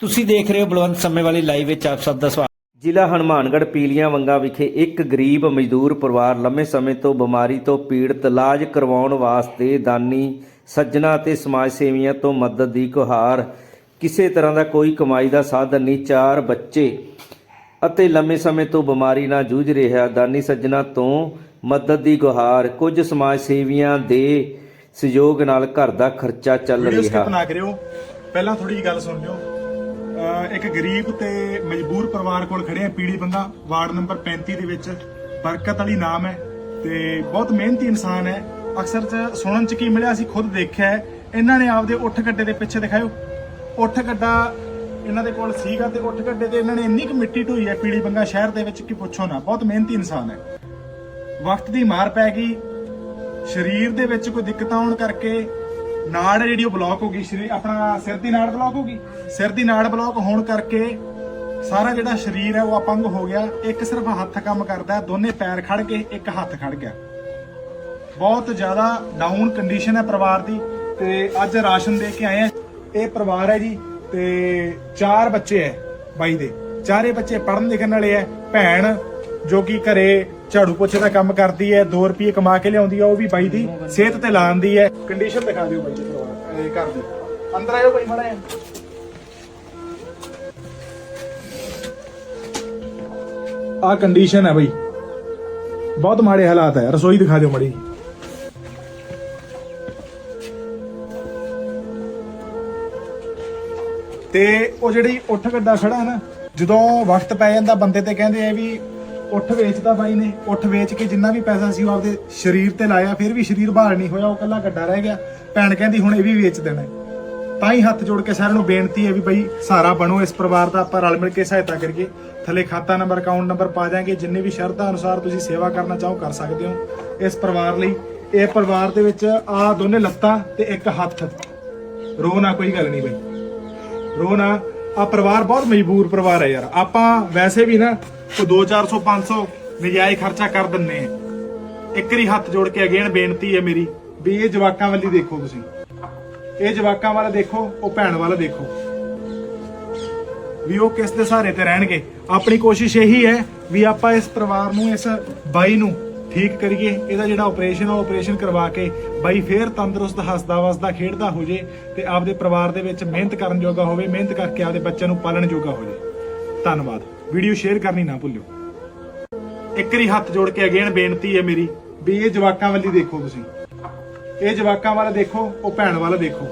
ਤੁਸੀਂ ਦੇਖ ਰਹੇ ਹੋ ਬਲਵੰਤ ਸਮੇਂ ਵਾਲੀ ਲਾਈਵ ਵਿੱਚ ਆਪ ਸਭ ਦਾ ਸਵਾਗਤ। ਜ਼ਿਲ੍ਹਾ ਹਨੂਮਾਨਗੜ੍ਹ ਪੀਲੀਆਂ ਵੰਗਾ ਵਿਖੇ ਇੱਕ ਗਰੀਬ ਮਜ਼ਦੂਰ ਪਰਿਵਾਰ ਲੰਮੇ ਸਮੇਂ ਤੋਂ ਬਿਮਾਰੀ ਤੋਂ ਪੀੜਤ ਇਲਾਜ ਕਰਵਾਉਣ ਵਾਸਤੇ ਦਾਨੀ ਸੱਜਣਾ ਅਤੇ ਸਮਾਜ ਸੇਵੀਆਂ ਤੋਂ ਮਦਦ ਦੀ ਗੁਹਾਰ। ਕਿਸੇ ਤਰ੍ਹਾਂ ਦਾ ਕੋਈ ਕਮਾਈ ਦਾ ਸਾਧਨ ਨਹੀਂ ਚਾਰ ਬੱਚੇ ਅਤੇ ਲੰਮੇ ਸਮੇਂ ਤੋਂ ਬਿਮਾਰੀ ਨਾਲ ਜੂਝ ਰਿਹਾ ਦਾਨੀ ਸੱਜਣਾ ਤੋਂ ਮਦਦ ਦੀ ਗੁਹਾਰ। ਕੁਝ ਸਮਾਜ ਸੇਵੀਆਂ ਦੇ ਸਹਿਯੋਗ ਨਾਲ ਘਰ ਦਾ ਖਰਚਾ ਚੱਲ ਰਿਹਾ। ਪਹਿਲਾਂ ਥੋੜੀ ਜਿਹੀ ਗੱਲ ਸੁਣ ਲਿਓ। ਇੱਕ ਗਰੀਬ ਤੇ ਮਜਬੂਰ ਪਰਿਵਾਰ ਕੋਲ ਖੜੇ ਆ ਪੀੜੀ ਬੰਗਾ ਵਾਰਡ ਨੰਬਰ 35 ਦੇ ਵਿੱਚ। ਬਰਕਤ ਅਲੀ ਨਾਮ ਹੈ ਤੇ ਬਹੁਤ ਮਿਹਨਤੀ ਇਨਸਾਨ ਹੈ। ਅਕਸਰ ਚ ਸੁਣਨ ਚ ਕੀ ਮਿਲਿਆ, ਅਸੀਂ ਖੁਦ ਦੇਖਿਆ ਇਹਨਾਂ ਨੇ ਆਪਦੇ ਉੱਠ ਗੱਡੇ ਦੇ ਪਿੱਛੇ ਦਿਖਾਇਓ। ਉੱਠ ਗੱਡਾ ਇਹਨਾਂ ਦੇ ਕੋਲ ਸੀਗਾ ਤੇ ਉੱਠ ਗੱਡੇ ਤੇ ਇਹਨਾਂ ਨੇ ਇੰਨੀ ਕੁ ਮਿੱਟੀ ਢੋਈ ਹੈ ਪੀੜੀ ਬੰਗਾ ਸ਼ਹਿਰ ਦੇ ਵਿੱਚ ਕਿ ਪੁੱਛੋ ਨਾ, ਬਹੁਤ ਮਿਹਨਤੀ ਇਨਸਾਨ ਹੈ। ਵਕਤ ਦੀ ਮਾਰ ਪੈ ਗਈ। ਸਰੀਰ ਦੇ ਵਿੱਚ ਕੋਈ ਦਿੱਕਤਾਂ ਆਉਣ ਕਰਕੇ ਨਾੜ ਹੈ ਜਿਹੜੀ ਉਹ ਬਲੌਕ ਹੋ ਗਈ, ਸਰੀਰ ਆਪਣਾ ਸਿਰ ਦੀ ਨਾੜ ਬਲੌਕ ਹੋ ਗਈ। ਸਿਰ ਦੀ ਨਾੜ ਬਲੌਕ ਹੋਣ ਕਰਕੇ ਸਾਰਾ ਜਿਹੜਾ ਸਰੀਰ ਹੈ ਉਹ ਅਪੰਗ ਹੋ ਗਿਆ। ਇੱਕ ਸਿਰਫ ਹੱਥ ਕੰਮ ਕਰਦਾ ਦੋਨੇ ਪੈਰ ਖੜ ਕੇ ਇੱਕ ਹੱਥ ਖੜ ਗਿਆ। ਬਹੁਤ ਜ਼ਿਆਦਾ ਡਾਊਨ ਕੰਡੀਸ਼ਨ ਹੈ ਪਰਿਵਾਰ ਦੀ। ਤੇ ਅੱਜ ਰਾਸ਼ਨ ਦੇ ਕੇ ਆਏ ਆ ਇਹ ਪਰਿਵਾਰ ਹੈ ਜੀ, ਤੇ ਚਾਰ ਬੱਚੇ ਹੈ ਬਾਈ ਦੇ। ਚਾਰੇ ਬੱਚੇ ਪੜ੍ਹਨ ਲਿਖਣ ਵਾਲੇ ਹੈ, ਭੈਣ ਜੋ ਕਿ ਘਰੇ ਝਾੜੂ ਪੋਚੇ ਦਾ ਕੰਮ ਕਰਦੀ ਹੈ 2 ਰੁਪਏ ਕਮਾ ਕੇ ਲਿਆਉਂਦੀ ਹੈ, ਉਹ ਵੀ ਬਾਈ ਦੀ ਸਿਹਤ ਤੇ ਲਾਉਂਦੀ ਹੈ। ਕੰਡੀਸ਼ਨ ਦਿਖਾ ਦਿਓ ਬਾਈ ਦੇ ਪਰਿਵਾਰ ਇਹ ਘਰ ਦੀ। ਅੰਦਰ ਆਇਓ ਬਾਈ ਮਾੜਾ ਜਿਹਾ। ਕੰਡੀਸ਼ਨ ਹੈ ਬਾਈ। ਬਹੁਤ ਮਾੜੇ ਹਾਲਾਤ ਹੈ। ਰਸੋਈ ਦਿਖਾ ਦਿਓ ਮੜੀ। ਤੇ ਉਹ ਜਿਹੜੀ ਉੱਠ ਗੱਡਾ ਖੜਾ ਹੈ ਨਾ, ਜਦੋਂ ਵਕਤ ਪੈ ਜਾਂਦਾ, ਬੰਦੇ ਤੇ ਕਹਿੰਦੇ ਆ ਵੀ ਉੱਠ ਵੇਚਦਾ ਬਾਈ ਨੇ, ਉੱਠ ਵੇਚ ਕੇ ਜਿੰਨਾ ਵੀ ਪੈਸਾ ਸੀ ਉਹ ਆਪਦੇ ਸਰੀਰ ਤੇ ਲਾਇਆ, ਫਿਰ ਵੀ ਸਰੀਰ ਬਹਾਲ ਨਹੀਂ ਹੋਇਆ, ਉਹ ਕੱਲਾ ਗੱਡਾ ਰਹਿ ਗਿਆ। ਭੈਣ ਕਹਿੰਦੀ, ਹੁਣ ਇਹ ਵੀ ਵੇਚ ਦੇਣਾ ਤਾਂ ਹੀ ਹੱਥ ਜੋੜ ਕੇ ਸਾਰਿਆਂ ਨੂੰ ਬੇਨਤੀ ਹੈ ਵੀ ਬਈ ਸਹਾਰਾ ਬਣੋ, ਇਸ ਪਰਿਵਾਰ ਦਾ ਆਪਾਂ ਰਲ ਮਿਲ ਕੇ ਸਹਾਇਤਾ ਕਰੀਏ। ਥੱਲੇ ਖਾਤਾ ਨੰਬਰ, ਅਕਾਊਂਟ ਨੰਬਰ ਪਾ ਦਿਆਂਗੇ, ਜਿੰਨੇ ਵੀ ਸ਼ਰਧਾ ਅਨੁਸਾਰ ਤੁਸੀਂ ਸੇਵਾ ਕਰਨਾ ਚਾਹੋ ਕਰ ਸਕਦੇ ਹੋ ਇਸ ਪਰਿਵਾਰ ਲਈ। ਇਹ ਪਰਿਵਾਰ ਦੇ ਵਿੱਚ ਆ ਦੋਨੇ ਲੱਤਾਂ ਤੇ ਇੱਕ ਹੱਥ। ਰੋ ਨਾ, ਕੋਈ ਗੱਲ ਨਹੀਂ ਬਈ। ਰੋ ਨਾ। ਆ ਪਰਿਵਾਰ ਬਹੁਤ ਮਜਬੂਰ ਪਰਿਵਾਰ ਹੈ ਯਾਰ। ਆਪਾਂ ਵੈਸੇ ਵੀ ਨਾ ਕੋਈ 2 400 500 ਨਜਾਇਜ਼ ਖਰਚਾ ਕਰ ਦਿੰਨੇ ਆ। ਇੱਕ ਵਾਰੀ ਹੱਥ ਜੋੜ ਕੇ ਅਗੇਨ ਬੇਨਤੀ ਹੈ ਮੇਰੀ ਵੀ ਇਹ ਜਵਾਕਾਂ ਵਾਲੀ ਦੇਖੋ ਤੁਸੀਂ। ਇਹ ਜਵਾਕਾਂ ਵਾਲਾ ਦੇਖੋ, ਉਹ ਭੈਣ ਵਾਲਾ ਦੇਖੋ। ਵੀ ਉਹ ਕਿਸ ਦੇ ਸਹਾਰੇ ਤੇ ਰਹਿਣਗੇ। ਆਪਣੀ ਕੋਸ਼ਿਸ਼ ਇਹੀ ਹੈ ਵੀ ਆਪਾਂ ਇਸ ਪਰਿਵਾਰ ਨੂੰ, ਇਸ ਬਾਈ ਨੂੰ ਠੀਕ ਕਰੀਏ। ਇਹਦਾ ਜਿਹੜਾ ਆਪਰੇਸ਼ਨ ਆ ਆਪਰੇਸ਼ਨ ਕਰਵਾ ਕੇ ਬਾਈ ਫੇਰ ਤੰਦਰੁਸਤ, ਹੱਸਦਾ, ਵਸਦਾ, ਖੇਡਦਾ ਹੋ ਜੇ ਤੇ ਆਪਦੇ ਪਰਿਵਾਰ ਦੇ ਵਿੱਚ ਮਿਹਨਤ ਕਰਨ ਜੋਗਾ ਹੋਵੇ, ਮਿਹਨਤ ਕਰਕੇ ਆਪਦੇ ਬੱਚਿਆਂ ਨੂੰ ਪਾਲਣ ਜੋਗਾ ਹੋ ਜੇ। ਧੰਨਵਾਦ। ਵੀਡੀਓ ਸ਼ੇਅਰ ਕਰਨੀ ਨਾ ਭੁੱਲਿਓ। ਇੱਕ ਵਾਰੀ ਹੱਥ ਜੋੜ ਕੇ ਅਗੇਨ ਬੇਨਤੀ ਹੈ ਮੇਰੀ ਵੀ ਇਹ ਜਵਾਕਾਂ ਵਾਲੀ ਦੇਖੋ ਤੁਸੀਂ। ਇਹ ਜਵਾਕਾਂ ਵਾਲਾ ਦੇਖੋ, ਉਹ ਭੈਣ ਵਾਲਾ ਦੇਖੋ।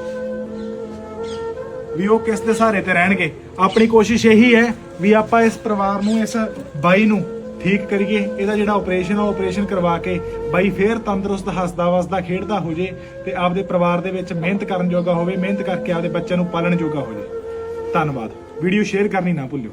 ਵੀ ਉਹ ਕਿਸ ਦੇ ਸਹਾਰੇ ਤੇ ਰਹਿਣਗੇ। ਆਪਣੀ ਕੋਸ਼ਿਸ਼ ਇਹੀ ਹੈ ਵੀ ਆਪਾਂ ਇਸ ਪਰਿਵਾਰ ਨੂੰ, ਇਸ ਬਾਈ ਨੂੰ ਠੀਕ ਕਰੀਏ। ਇਹਦਾ ਜਿਹੜਾ ਆਪਰੇਸ਼ਨ ਆ ਆਪਰੇਸ਼ਨ ਕਰਵਾ ਕੇ ਬਾਈ ਫੇਰ ਤੰਦਰੁਸਤ, ਹੱਸਦਾ, ਵਸਦਾ, ਖੇਡਦਾ ਹੋ ਜੇ ਤੇ ਆਪਦੇ ਪਰਿਵਾਰ ਦੇ ਵਿੱਚ ਮਿਹਨਤ ਕਰਨ ਜੋਗਾ ਹੋਵੇ, ਮਿਹਨਤ ਕਰਕੇ ਆਪਦੇ ਬੱਚਿਆਂ ਨੂੰ ਪਾਲਣ ਜੋਗਾ ਹੋ ਜੇ। ਧੰਨਵਾਦ। ਵੀਡੀਓ ਸ਼ੇਅਰ ਕਰਨੀ ਨਾ ਭੁੱਲਿਓ।